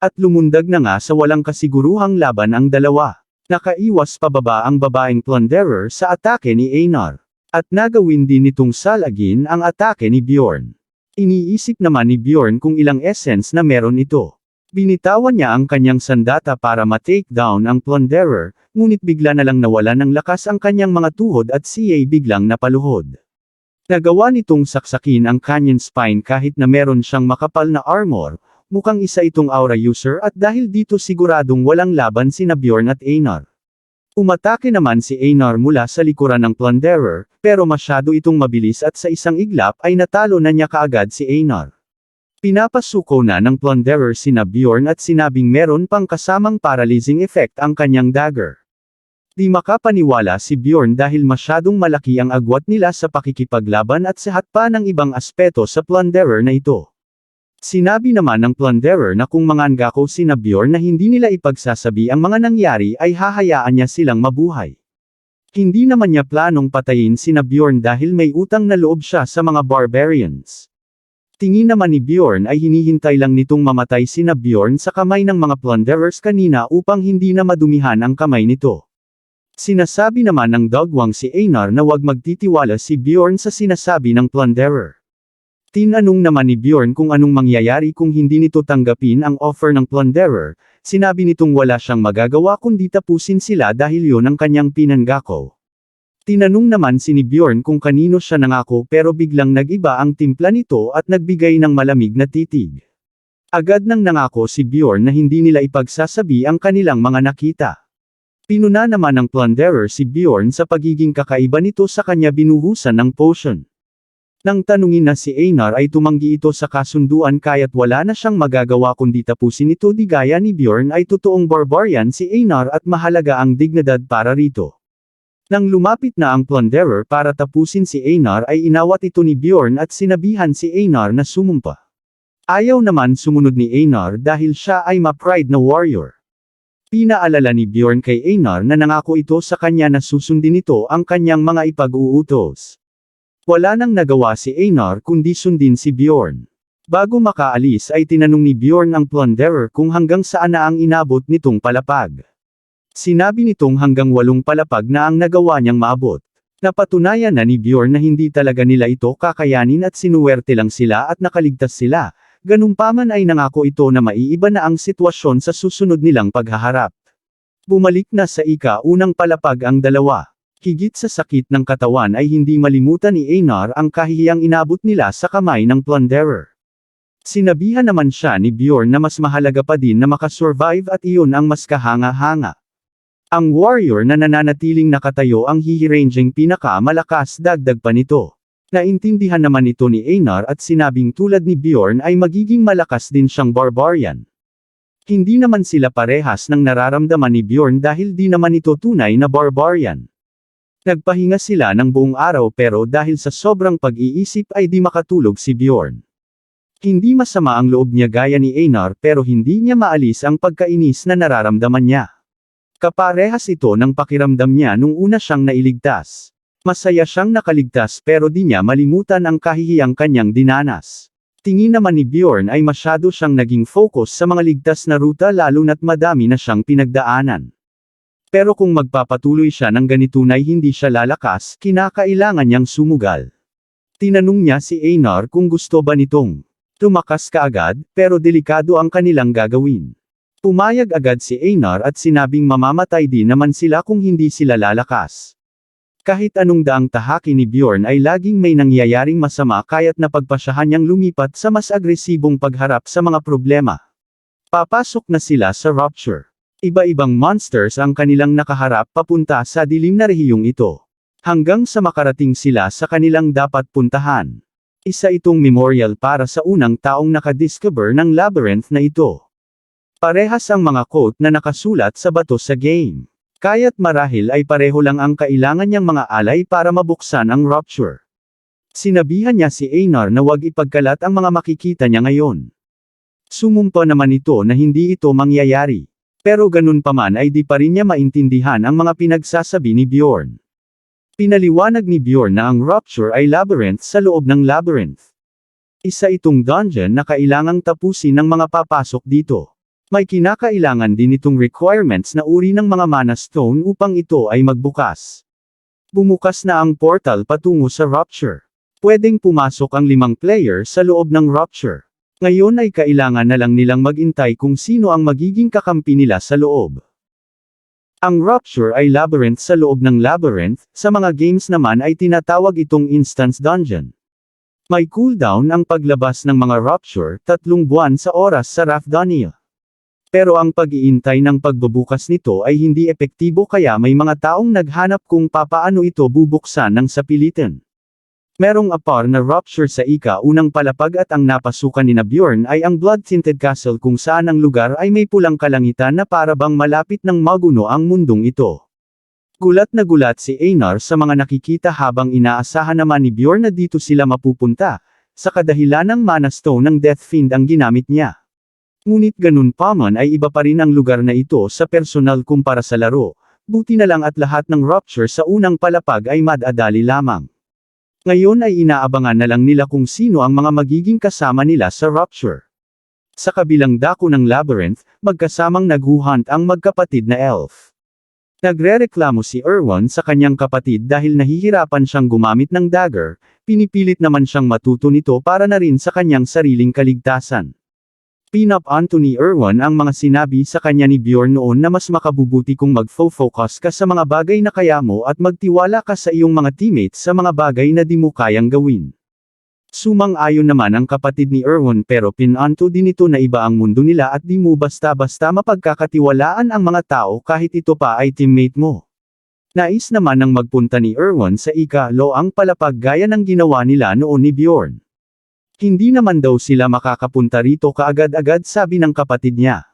At lumundag na nga sa walang kasiguruhang laban ang dalawa. Nakaiwas pababa ang babaeng plunderer sa atake ni Einar. At nagawin din nitong salagin ang atake ni Bjorn. Iniisip naman ni Bjorn kung ilang essence na meron ito. Binitawan niya ang kanyang sandata para ma-take down ang plunderer, ngunit bigla na lang nawala ng lakas ang kanyang mga tuhod at siya biglang napaluhod. Nagawa nitong saksakin ang canyon spine kahit na meron siyang makapal na armor, mukhang isa itong aura user at dahil dito siguradong walang laban sina Bjorn at Einar. Umatake naman si Einar mula sa likuran ng plunderer, pero masyado itong mabilis at sa isang iglap ay natalo na niya kaagad si Einar. Pinapasuko na ng plunderer sina Bjorn at sinabing meron pang kasamang paralyzing effect ang kanyang dagger. Di makapaniwala si Bjorn dahil masyadong malaki ang agwat nila sa pakikipaglaban at sahat pa ng ibang aspeto sa plunderer na ito. Sinabi naman ng plunderer na kung mangangako sina Bjorn na hindi nila ipagsasabi ang mga nangyari ay hahayaan niya silang mabuhay. Hindi naman niya planong patayin sina Bjorn dahil may utang na loob siya sa mga barbarians. Tingin naman ni Bjorn ay hinihintay lang nitong mamatay sina Bjorn sa kamay ng mga plunderers kanina upang hindi na madumihan ang kamay nito. Sinasabi naman ng dogwang si Einar na wag magtitiwala si Bjorn sa sinasabi ng plunderer. Tinanong naman ni Bjorn kung anong mangyayari kung hindi nito tanggapin ang offer ng plunderer, sinabi nitong wala siyang magagawa kundi tapusin sila dahil yon ang kanyang pinanggako. Tinanong naman si ni Bjorn kung kanino siya nangako pero biglang nag-iba ang timpla nito at nagbigay ng malamig na titig. Agad nang nangako si Bjorn na hindi nila ipagsasabi ang kanilang mga nakita. Pinuna naman ng plunderer si Bjorn sa pagiging kakaiba nito sa kanya binuhusan ng potion. Nang tanungin na si Einar ay tumanggi ito sa kasunduan kaya't wala na siyang magagawa kundi tapusin ito di gaya ni Bjorn ay totoong barbarian si Einar at mahalaga ang dignidad para rito. Nang lumapit na ang plunderer para tapusin si Einar ay inawat ito ni Bjorn at sinabihan si Einar na sumumpa. Ayaw naman sumunod ni Einar dahil siya ay ma-pride na warrior. Pinaalala ni Bjorn kay Einar na nangako ito sa kanya na susundin ito ang kanyang mga ipag-uutos. Wala nang nagawa si Einar kundi sundin si Bjorn. Bago makaalis ay tinanong ni Bjorn ang plunderer kung hanggang saan na ang inabot nitong palapag. Sinabi nitong hanggang walong palapag na ang nagawa niyang maabot. Napatunayan na ni Bjorn na hindi talaga nila ito kakayanin at sinuwerte lang sila at nakaligtas sila, ganumpaman ay nangako ito na maiiba na ang sitwasyon sa susunod nilang paghaharap. Bumalik na sa ika-unang palapag ang dalawa. Higit sa sakit ng katawan ay hindi malimutan ni Einar ang kahihiyang inabot nila sa kamay ng plunderer. Sinabihan naman siya ni Bjorn na mas mahalaga pa din na makasurvive at iyon ang mas kahanga-hanga. Ang warrior na nananatiling nakatayo ang hihiranging pinakamalakas dagdag pa nito. Naintindihan naman ito ni Einar at sinabing tulad ni Bjorn ay magiging malakas din siyang barbarian. Hindi naman sila parehas ng nararamdaman ni Bjorn dahil di naman ito tunay na barbarian. Nagpahinga sila ng buong araw pero dahil sa sobrang pag-iisip ay di makatulog si Bjorn. Hindi masama ang loob niya gaya ni Einar pero hindi niya maalis ang pagkainis na nararamdaman niya. Kaparehas ito ng pakiramdam niya nung una siyang nailigtas. Masaya siyang nakaligtas pero di niya malimutan ang kahihiyang kanyang dinanas. Tingin naman ni Bjorn ay masyado siyang naging focus sa mga ligtas na ruta lalo na't madami na siyang pinagdaanan. Pero kung magpapatuloy siya ng ganito na hindi siya lalakas, kinakailangan niyang sumugal. Tinanong niya si Einar kung gusto ba nitong tumakas kaagad, pero delikado ang kanilang gagawin. Pumayag agad si Einar at sinabing mamamatay din naman sila kung hindi sila lalakas. Kahit anong daang tahaki ni Bjorn ay laging may nangyayaring masama kaya't napagpasyahan niyang lumipat sa mas agresibong pagharap sa mga problema. Papasok na sila sa Rupture. Iba-ibang monsters ang kanilang nakaharap papunta sa dilim na rehiyong ito. Hanggang sa makarating sila sa kanilang dapat puntahan. Isa itong memorial para sa unang taong nakadiscover ng labyrinth na ito. Parehas ang mga quote na nakasulat sa bato sa game. Kaya't marahil ay pareho lang ang kailangan niyang mga alay para mabuksan ang rupture. Sinabihan niya si Einar na wag ipagkalat ang mga makikita niya ngayon. Sumumpa naman ito na hindi ito mangyayari. Pero ganun pa man ay di pa rin niya maintindihan ang mga pinagsasabi ni Bjorn. Pinaliwanag ni Bjorn na ang rupture ay labyrinth sa loob ng labyrinth. Isa itong dungeon na kailangang tapusin ng mga papasok dito. May kinakailangan din itong requirements na uri ng mga mana stone upang ito ay magbukas. Bumukas na ang portal patungo sa Rupture. Pwedeng pumasok ang limang player sa loob ng Rupture. Ngayon ay kailangan na lang nilang magintay kung sino ang magiging kakampi nila sa loob. Ang Rupture ay labyrinth sa loob ng labyrinth, sa mga games naman ay tinatawag itong instance dungeon. May cooldown ang paglabas ng mga Rupture, tatlong buwan sa oras sa Rafdonia. Pero ang pag-iintay ng pagbubukas nito ay hindi epektibo kaya may mga taong naghanap kung papaano ito bubuksan ng sapilitan. Merong apar na rupture sa ika-unang palapag at ang napasukan ni na Bjorn ay ang blood-tinted castle kung saan ang lugar ay may pulang kalangitan na para bang malapit ng maguno ang mundong ito. Gulat na gulat si Einar sa mga nakikita habang inaasahan naman ni Bjorn na dito sila mapupunta, sa kadahilan ng mana stone ng Death Fiend ang ginamit niya. Ngunit ganun pa man ay iba pa rin ang lugar na ito sa personal kumpara sa laro, buti na lang at lahat ng rupture sa unang palapag ay madadali lamang. Ngayon ay inaabangan na lang nila kung sino ang mga magiging kasama nila sa Rupture. Sa kabilang dako ng labyrinth, magkasamang naghuhunt ang magkapatid na elf. Nagrereklamo si Erwan sa kanyang kapatid dahil nahihirapan siyang gumamit ng dagger, pinipilit naman siyang matuto nito para na rin sa kanyang sariling kaligtasan. Pinap Anthony Erwan ang mga sinabi sa kanya ni Bjorn noon na mas makabubuti kung mag-focus ka sa mga bagay na kaya mo at magtiwala ka sa iyong mga teammates sa mga bagay na di mo kayang gawin. Sumang-ayon naman ang kapatid ni Erwan pero pinanto din ito na iba ang mundo nila at di mo basta-basta mapagkakatiwalaan ang mga tao kahit ito pa ay teammate mo. Nais naman ng magpunta ni Erwan sa ika-lo ang palapag gaya ng ginawa nila noon ni Bjorn. Hindi naman daw sila makakapunta rito kaagad-agad sabi ng kapatid niya.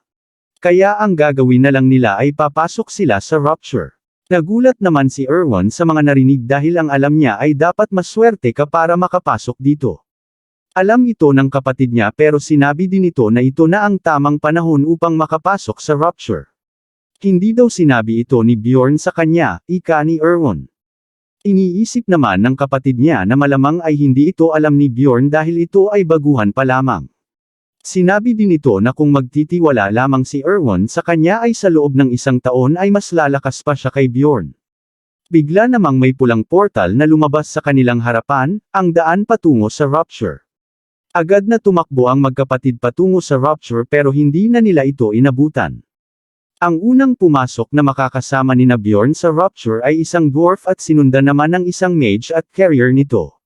Kaya ang gagawin na lang nila ay papasok sila sa rupture. Nagulat naman si Erwan sa mga narinig dahil ang alam niya ay dapat maswerte ka para makapasok dito. Alam ito ng kapatid niya pero sinabi din ito na ito na ang tamang panahon upang makapasok sa rupture. Hindi daw sinabi ito ni Bjorn sa kanya, ika ni Erwan. Iniisip naman ng kapatid niya na malamang ay hindi ito alam ni Bjorn dahil ito ay baguhan pa lamang. Sinabi din ito na kung magtitiwala lamang si Erwan sa kanya ay sa loob ng isang taon ay mas lalakas pa siya kay Bjorn. Bigla namang may pulang portal na lumabas sa kanilang harapan, ang daan patungo sa Rupture. Agad na tumakbo ang magkapatid patungo sa Rupture pero hindi na nila ito inabutan. Ang unang pumasok na makakasama ni Bjorn sa Rupture ay isang dwarf at sinundan naman ng isang mage at carrier nito.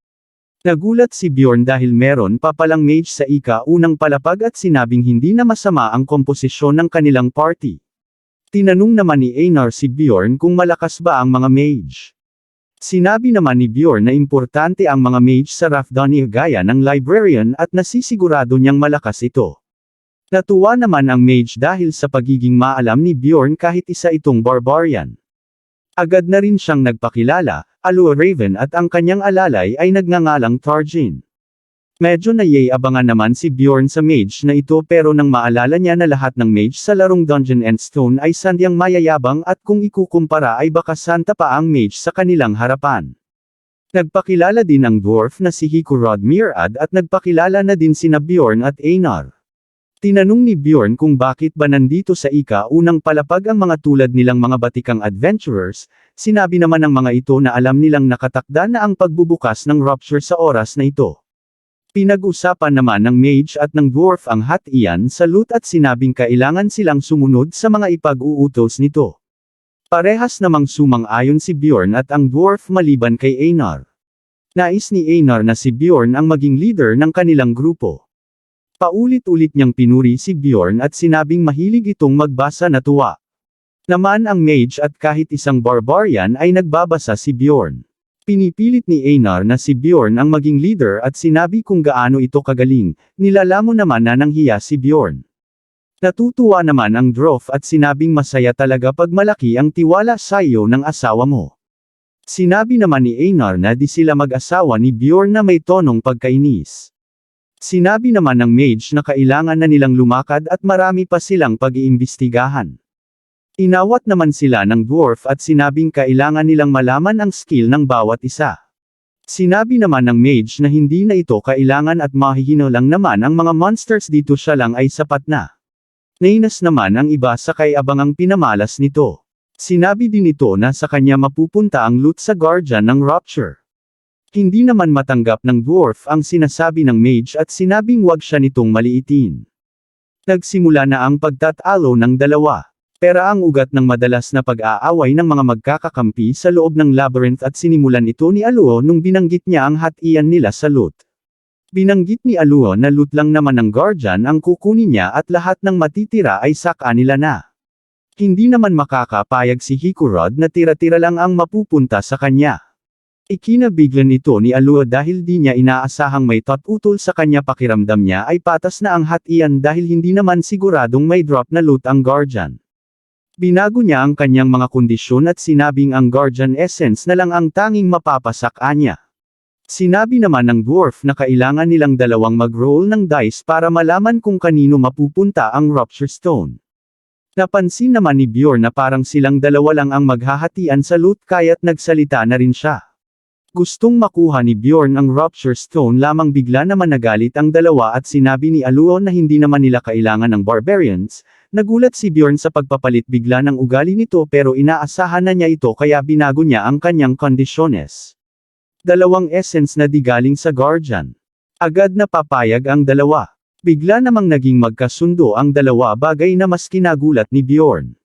Nagulat si Bjorn dahil meron pa palang mage sa ika-unang palapag at sinabing hindi na masama ang komposisyon ng kanilang party. Tinanong naman ni Einar si Bjorn kung malakas ba ang mga mage. Sinabi naman ni Bjorn na importante ang mga mage sa Rafdonia gaya ng librarian at nasisigurado niyang malakas ito. Natuwa naman ang mage dahil sa pagiging maalam ni Bjorn kahit isa itong barbarian. Agad na rin siyang nagpakilala, Alua Raven at ang kanyang alalay ay nagngangalang Tarjin. Medyo nayayabangan naman si Bjorn sa mage na ito pero nang maalala niya na lahat ng mage sa larong Dungeon and Stone ay sandyang mayayabang at kung ikukumpara ay baka santa pa ang mage sa kanilang harapan. Nagpakilala din ang dwarf na si Hiku Rodmirad at nagpakilala na din sina Bjorn at Einar. Tinanong ni Bjorn kung bakit ba nandito sa ika-unang palapag ang mga tulad nilang mga batikang adventurers, sinabi naman ng mga ito na alam nilang nakatakda na ang pagbubukas ng rupture sa oras na ito. Pinag-usapan naman ng mage at ng dwarf ang hatian sa loot at sinabing kailangan silang sumunod sa mga ipag-uutos nito. Parehas namang sumang-ayon si Bjorn at ang dwarf maliban kay Einar. Nais ni Einar na si Bjorn ang maging leader ng kanilang grupo. Paulit-ulit niyang pinuri si Bjorn at sinabing mahilig itong magbasa na tuwa. Naman ang mage at kahit isang barbarian ay nagbabasa si Bjorn. Pinipilit ni Einar na si Bjorn ang maging leader at sinabi kung gaano ito kagaling, nilalamo naman na nanghiya si Bjorn. Natutuwa naman ang dwarf at sinabing masaya talaga pag malaki ang tiwala sa iyo ng asawa mo. Sinabi naman ni Einar na di sila mag-asawa ni Bjorn na may tonong pagkainis. Sinabi naman ng mage na kailangan na nilang lumakad at marami pa silang pag-iimbestigahan. Inawat naman sila ng dwarf at sinabing kailangan nilang malaman ang skill ng bawat isa. Sinabi naman ng mage na hindi na ito kailangan at mahihino lang naman ang mga monsters dito siya lang ay sapat na. Nainas naman ang iba sa kay abang ang pinamalas nito. Sinabi din nito na sa kanya mapupunta ang loot sa guardian ng Rupture. Hindi naman matanggap ng dwarf ang sinasabi ng mage at sinabing wag siya nitong maliitin. Nagsimula na ang pagtatalo ng dalawa. Pera ang ugat ng madalas na pag-aaway ng mga magkakakampi sa loob ng labyrinth at sinimulan ito ni Aluo nung binanggit niya ang hatian nila sa loot. Binanggit ni Aluo na loot lang naman ng guardian ang kukunin niya at lahat ng matitira ay sa kanila na. Hindi naman makakapayag si Hikurod na tira-tira lang ang mapupunta sa kanya. Ikinabiglan ito ni Aluo dahil di niya inaasahang may tot utol sa kanya pakiramdam niya ay patas na ang hatian dahil hindi naman siguradong may drop na loot ang guardian. Binago niya ang kanyang mga kondisyon at sinabing ang guardian essence na lang ang tanging mapapasak niya. Sinabi naman ng dwarf na kailangan nilang dalawang mag-roll ng dice para malaman kung kanino mapupunta ang rupture stone. Napansin naman ni Bjorn na parang silang dalawa lang ang maghahatian sa loot kaya't nagsalita na rin siya. Gustong makuha ni Bjorn ang rupture stone lamang bigla naman nagalit ang dalawa at sinabi ni Aluo na hindi naman nila kailangan ng barbarians, Nagulat si Bjorn sa pagpapalit bigla ng ugali nito pero inaasahan na niya ito kaya binago niya ang kanyang kondisyones. Dalawang essence na di galing sa Guardian. Agad na papayag ang dalawa. Bigla namang naging magkasundo ang dalawa bagay na mas kinagulat ni Bjorn.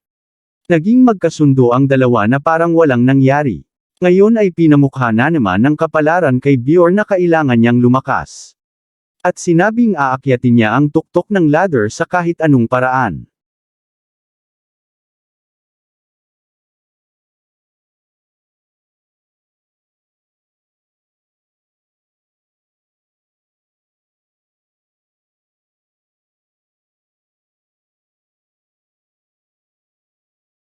Naging magkasundo ang dalawa na parang walang nangyari. Ngayon ay pinamukha na naman ng kapalaran kay Bjorn na kailangan niyang lumakas. At sinabing aakyatin niya ang tuktok ng ladder sa kahit anong paraan.